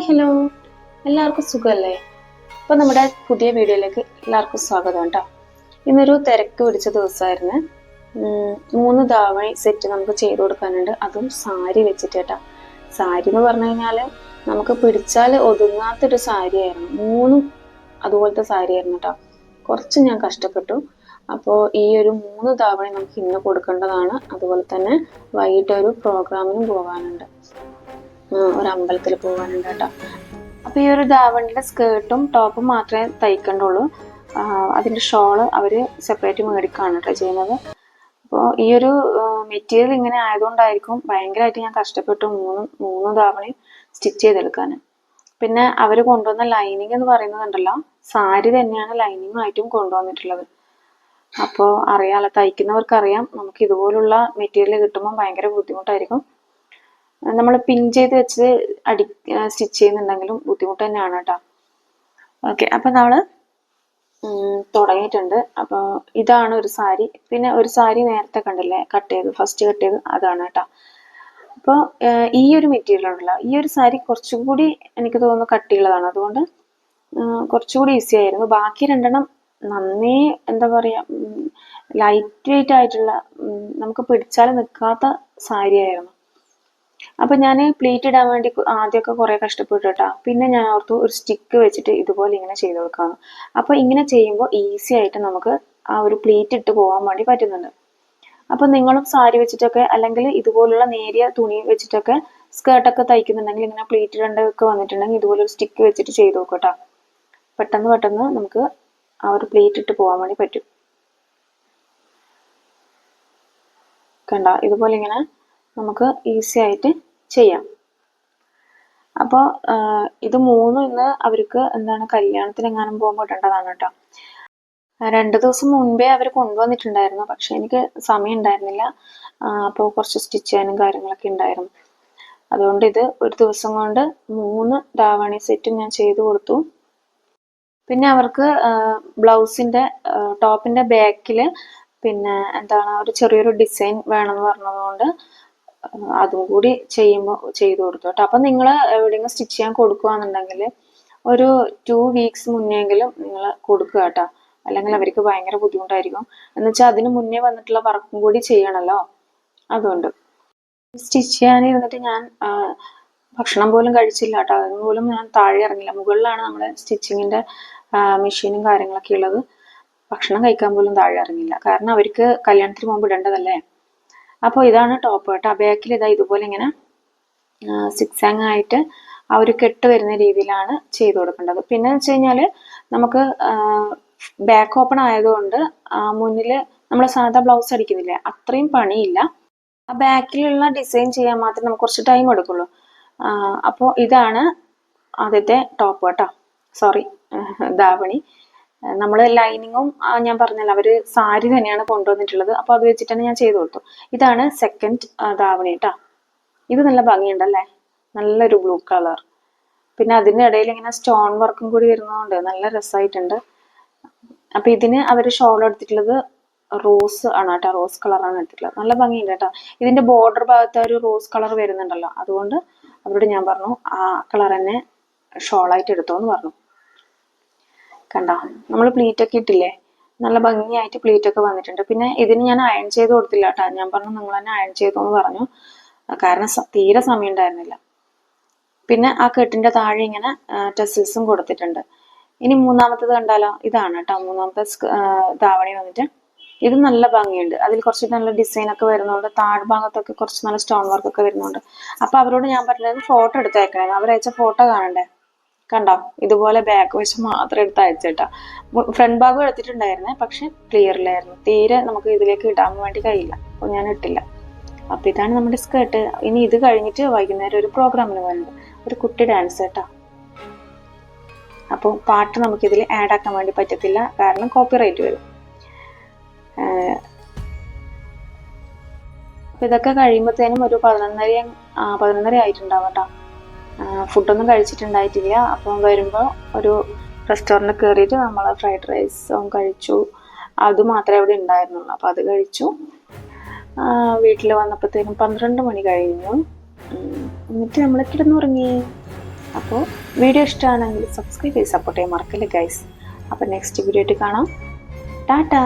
Hello എല്ലാവർക്കും സുഖമല്ലേ അപ്പോൾ നമ്മുടെ പുതിയ വീഡിയോയിലേക്ക് എല്ലാവർക്കും സ്വാഗതം കേട്ടോ ഇന്നൊരു തിരക്ക് പിടിച്ച ദിവസമായിരുന്നു. മൂന്ന് ധാവണി സെറ്റ് നമുക്ക് ചെയ്ത് കൊടുക്കാനുണ്ട്. അതും സാരി വെച്ചിട്ട് കേട്ടോ സാരി എന്ന് പറഞ്ഞു കഴിഞ്ഞാൽ നമുക്ക് പിടിച്ചാൽ ഒതുങ്ങാത്തൊരു സാരിയായിരുന്നു. മൂന്നും അതുപോലത്തെ സാരിയായിരുന്നു കേട്ടോ കുറച്ച് ഞാൻ കഷ്ടപ്പെട്ടു. അപ്പോൾ ഈ ഒരു മൂന്ന് ധാവണി നമുക്ക് ഇന്ന് കൊടുക്കേണ്ടതാണ്. അതുപോലെ തന്നെ വൈകിട്ട് ഒരു പ്രോഗ്രാമിനും പോകാനുണ്ട്. ഒരു അമ്പലത്തിൽ പോകാനുണ്ട് കേട്ടോ. അപ്പൊ ഈ ഒരു ദാവണിന്റെ സ്കേർട്ടും ടോപ്പും മാത്രമേ തയ്ക്കണ്ടുള്ളൂ. അതിന്റെ ഷോൾ അവർ സെപ്പറേറ്റ് മേടിക്കാണ് കേട്ടോ ചെയ്യുന്നത്. അപ്പോൾ ഈ ഒരു മെറ്റീരിയൽ ഇങ്ങനെ ആയതുകൊണ്ടായിരിക്കും ഭയങ്കരമായിട്ട് ഞാൻ കഷ്ടപ്പെട്ടു മൂന്ന് മൂന്ന് തവണയും സ്റ്റിച്ച് ചെയ്തെടുക്കാൻ പിന്നെ അവർ കൊണ്ടുവന്ന ലൈനിങ് എന്ന് പറയുന്നത് കണ്ടല്ലോ സാരി തന്നെയാണ് ലൈനിങ് ആയിട്ടും കൊണ്ടുവന്നിട്ടുള്ളത്. അപ്പോൾ അറിയാലോ തയ്ക്കുന്നവർക്കറിയാം നമുക്ക് ഇതുപോലുള്ള മെറ്റീരിയൽ കിട്ടുമ്പോൾ ഭയങ്കര ബുദ്ധിമുട്ടായിരിക്കും. നമ്മൾ പിൻ ചെയ്ത് വെച്ച് അടി സ്റ്റിച്ച് ചെയ്യുന്നുണ്ടെങ്കിലും ബുദ്ധിമുട്ട് തന്നെയാണ് കേട്ടോ ഓക്കെ അപ്പം നമ്മൾ തുടങ്ങിയിട്ടുണ്ട്. അപ്പോൾ ഇതാണ് ഒരു സാരി. പിന്നെ ഒരു സാരി നേരത്തെ കണ്ടില്ലേ? കട്ട് ചെയ്ത് ഫസ്റ്റ് കട്ട് ചെയ്ത് അതാണ് കേട്ടോ അപ്പോൾ ഈ ഒരു മെറ്റീരിയൽ ഉണ്ടല്ലോ. ഈ ഒരു സാരി കുറച്ചും കൂടി എനിക്ക് തോന്നുന്നു കട്ടിയുള്ളതാണ് അതുകൊണ്ട് കുറച്ചുകൂടി ഈസി ആയിരുന്നു. ബാക്കി രണ്ടെണ്ണം നന്നേ എന്താ പറയുക ലൈറ്റ് വെയിറ്റ് ആയിട്ടുള്ള നമുക്ക് പിടിച്ചാൽ നിൽക്കാത്ത സാരി ആയിരുന്നു അപ്പൊ ഞാൻ പ്ലേറ്റ് ഇടാൻ വേണ്ടി ആദ്യമൊക്കെ കുറേ കഷ്ടപ്പെട്ടു കേട്ടോ പിന്നെ ഞാൻ ഓർത്തു ഒരു സ്റ്റിക്ക് വെച്ചിട്ട് ഇതുപോലെ ഇങ്ങനെ ചെയ്ത് കൊടുക്കാം അപ്പോൾ ഇങ്ങനെ ചെയ്യുമ്പോൾ ഈസി ആയിട്ട് നമുക്ക് ആ ഒരു പ്ലേറ്റ് ഇട്ട് പോകാൻ വേണ്ടി പറ്റുന്നുണ്ട്. അപ്പൊ നിങ്ങളും സാരി വെച്ചിട്ടൊക്കെ അല്ലെങ്കിൽ ഇതുപോലുള്ള നേരിയ തുണി വെച്ചിട്ടൊക്കെ സ്കേർട്ടൊക്കെ തയ്ക്കുന്നുണ്ടെങ്കിൽ ഇങ്ങനെ പ്ലേറ്റ് ഇടേണ്ടതൊക്കെ വന്നിട്ടുണ്ടെങ്കിൽ ഇതുപോലെ ഒരു സ്റ്റിക്ക് വെച്ചിട്ട് ചെയ്ത് നോക്കട്ടോ. പെട്ടെന്ന് പെട്ടെന്ന് നമുക്ക് ആ ഒരു പ്ലേറ്റ് ഇട്ട് പോകാൻ വേണ്ടി പറ്റും. കണ്ട? ഇതുപോലെ ഇങ്ങനെ നമുക്ക് ഈസി ആയിട്ട് ചെയ്യാം. അപ്പോൾ ഇത് മൂന്നും ഇന്ന് അവർക്ക് എന്താണ് കല്യാണത്തിന് എങ്ങാനും പോകുമ്പോൾ ഇടേണ്ടതാണ് കേട്ടോ രണ്ട് ദിവസം മുൻപേ അവർ കൊണ്ടുവന്നിട്ടുണ്ടായിരുന്നു. പക്ഷെ എനിക്ക് സമയം ഉണ്ടായിരുന്നില്ല അപ്പോൾ കുറച്ച് സ്റ്റിച്ച് ചെയ്യാനും കാര്യങ്ങളൊക്കെ ഉണ്ടായിരുന്നു. അതുകൊണ്ട് ഇത് ഒരു ദിവസം കൊണ്ട് മൂന്ന് ധാവണി സെറ്റും ഞാൻ ചെയ്തു കൊടുത്തു. പിന്നെ അവർക്ക് ബ്ലൗസിന്റെ ടോപ്പിന്റെ ബാക്കിൽ പിന്നെ എന്താണ് ഒരു ചെറിയൊരു ഡിസൈൻ വേണമെന്ന് പറഞ്ഞതുകൊണ്ട് അതും കൂടി ചെയ്യുമ്പോൾ ചെയ്തു കൊടുത്തു കേട്ടോ. അപ്പം നിങ്ങൾ എവിടെയെങ്കിലും സ്റ്റിച്ച് ചെയ്യാൻ കൊടുക്കുകയാണെന്നുണ്ടെങ്കിൽ ഒരു ടു വീക്സ് മുന്നെങ്കിലും നിങ്ങൾ കൊടുക്കുക കേട്ടോ. അല്ലെങ്കിൽ അവർക്ക് ഭയങ്കര ബുദ്ധിമുട്ടായിരിക്കും. എന്ന് വെച്ചാൽ അതിന് മുന്നേ വന്നിട്ടുള്ള വർക്കും കൂടി ചെയ്യണമല്ലോ അതുകൊണ്ട്. സ്റ്റിച്ച് ചെയ്യാനിരുന്നിട്ട് ഞാൻ ഭക്ഷണം പോലും കഴിച്ചില്ല കേട്ടോ. അതിന് പോലും ഞാൻ താഴെ ഇറങ്ങില്ല. മുകളിലാണ് നമ്മുടെ സ്റ്റിച്ചിങ്ങിന്റെ മെഷീനും കാര്യങ്ങളൊക്കെ ഉള്ളത്. ഭക്ഷണം കഴിക്കാൻ പോലും താഴെ ഇറങ്ങില്ല. കാരണം അവർക്ക് കല്യാണത്തിന് പോകുമ്പോൾ ഇടേണ്ടതല്ലേ? അപ്പോൾ ഇതാണ് ടോപ്പ് കേട്ടോ ബാക്കിൽ ഇതാ ഇതുപോലെ ഇങ്ങനെ സിക്സ് ആങ് ആയിട്ട് ആ ഒരു കെട്ട് വരുന്ന രീതിയിലാണ് ചെയ്ത് കൊടുക്കേണ്ടത്. പിന്നെ വെച്ച് കഴിഞ്ഞാൽ നമുക്ക് ബാക്ക് ഓപ്പൺ ആയതുകൊണ്ട് മുന്നിൽ നമ്മൾ സാധാ ബ്ലൗസ് അടിക്കുന്നില്ലേ അത്രയും പണിയില്ല. ആ ബാക്കിലുള്ള ഡിസൈൻ ചെയ്യാൻ മാത്രമേ നമുക്ക് കുറച്ച് ടൈം എടുക്കുള്ളൂ. അപ്പോൾ ഇതാണ് ആദ്യത്തെ ടോപ്പ് കേട്ടോ സോറി ധാവണി നമ്മൾ ലൈനിങ്ങും ഞാൻ പറഞ്ഞല്ലോ അവർ സാരി തന്നെയാണ് കൊണ്ടുവന്നിട്ടുള്ളത്. അപ്പോൾ അത് വെച്ചിട്ടാണ് ഞാൻ ചെയ്തു കൊടുത്തു. ഇതാണ് സെക്കൻഡ് ധാവണി കേട്ടോ ഇത് നല്ല ഭംഗിയുണ്ടല്ലേ? നല്ലൊരു ബ്ലൂ കളർ പിന്നെ അതിന്റെ ഇടയിൽ ഇങ്ങനെ സ്റ്റോൺ വർക്കും കൂടി വരുന്നതുകൊണ്ട് നല്ല രസമായിട്ടുണ്ട് അപ്പൊ ഇതിന് അവർ ഷോൾ എടുത്തിട്ടുള്ളത് റോസ് ആണ് കേട്ടോ റോസ് കളറാണ് എടുത്തിട്ടുള്ളത്. നല്ല ഭംഗിയുണ്ട് കേട്ടോ ഇതിന്റെ ബോർഡർ ഭാഗത്ത് ഒരു റോസ് കളർ വരുന്നുണ്ടല്ലോ. അതുകൊണ്ട് അവരോട് ഞാൻ പറഞ്ഞു ആ കളർ തന്നെ ഷോളായിട്ട് എടുത്തോന്ന് പറഞ്ഞു. കണ്ടോ? നമ്മൾ പ്ലീറ്റ് ഒക്കെ ഇട്ടില്ലേ? നല്ല ഭംഗിയായിട്ട് പ്ലീറ്റ് ഒക്കെ വന്നിട്ടുണ്ട്. പിന്നെ ഇതിന് ഞാൻ അയൺ ചെയ്ത് കൊടുത്തില്ല കേട്ടോ. ഞാൻ പറഞ്ഞു നിങ്ങൾ തന്നെ അയൺ ചെയ്തു എന്ന് പറഞ്ഞു. കാരണം തീരെ സമയം ഉണ്ടായിരുന്നില്ല. പിന്നെ ആ കെട്ടിന്റെ താഴെ ഇങ്ങനെ ടെസിൽസും കൊടുത്തിട്ടുണ്ട്. ഇനി മൂന്നാമത്തത് കണ്ടാലോ? ഇതാണ് കേട്ടോ. മൂന്നാമത്തെ താവണി വന്നിട്ട്. ഇത് നല്ല ഭംഗിയുണ്ട്. അതിൽ കുറച്ച് നല്ല ഡിസൈൻ ഒക്കെ വരുന്നുണ്ട്. താഴ്ഭാഗത്തൊക്കെ കുറച്ച് നല്ല സ്റ്റോൺ വർക്ക് ഒക്കെ വരുന്നുണ്ട്. അപ്പൊ അവരോട് ഞാൻ പറഞ്ഞത് ഫോട്ടോ എടുത്തേക്കണേ. അവരയച്ച ഫോട്ടോ കാണണ്ടേ? കണ്ടോ? ഇതുപോലെ ബാക്ക് വശം മാത്രം എടുത്ത് അയച്ചേട്ടാ. ഫ്രണ്ട് ഭാഗം എടുത്തിട്ടുണ്ടായിരുന്നേ പക്ഷെ ക്ലിയർ ഇല്ലായിരുന്നു. തീരെ നമുക്ക് ഇതിലേക്ക് ഇടാൻ വേണ്ടി കഴിയില്ല. അപ്പോൾ ഞാൻ ഇട്ടില്ല. അപ്പൊ ഇതാണ് നമ്മുടെ സ്കേർട്ട് ഇനി ഇത് കഴിഞ്ഞിട്ട് വൈകുന്നേരം ഒരു പ്രോഗ്രാമിന് പോയത് ഒരു കുട്ടി ഡാൻസ് കേട്ടോ അപ്പോൾ പാട്ട് നമുക്ക് ഇതിൽ ആഡ് ആക്കാൻ വേണ്ടി പറ്റത്തില്ല. കാരണം കോപ്പിറൈറ്റ് വരും. ഇതൊക്കെ കഴിയുമ്പോഴത്തേനും ഒരു പതിനൊന്നര പതിനൊന്നര ആയിട്ടുണ്ടാവും ഫുഡൊന്നും കഴിച്ചിട്ടുണ്ടായിട്ടില്ല. അപ്പം വരുമ്പോൾ ഒരു റെസ്റ്റോറന്റ് കയറിയിട്ട് നമ്മൾ ഫ്രൈഡ് റൈസും കഴിച്ചു. അത് മാത്രമേ അവിടെ ഉണ്ടായിരുന്നുള്ളൂ. അപ്പോൾ അത് കഴിച്ചു. വീട്ടിൽ വന്നപ്പോഴത്തേനും പന്ത്രണ്ട് മണി കഴിഞ്ഞു. എന്നിട്ട് നമ്മൾ കിടന്നുറങ്ങി. അപ്പോൾ വീഡിയോ ഇഷ്ടമാണെങ്കിൽ സബ്സ്ക്രൈബ് ചെയ്ത് സപ്പോർട്ട് ചെയ്യാൻ മറക്കല്ലേ ഗൈസ് അപ്പോൾ നെക്സ്റ്റ് വീഡിയോ ആയിട്ട് കാണാം. ടാറ്റാ.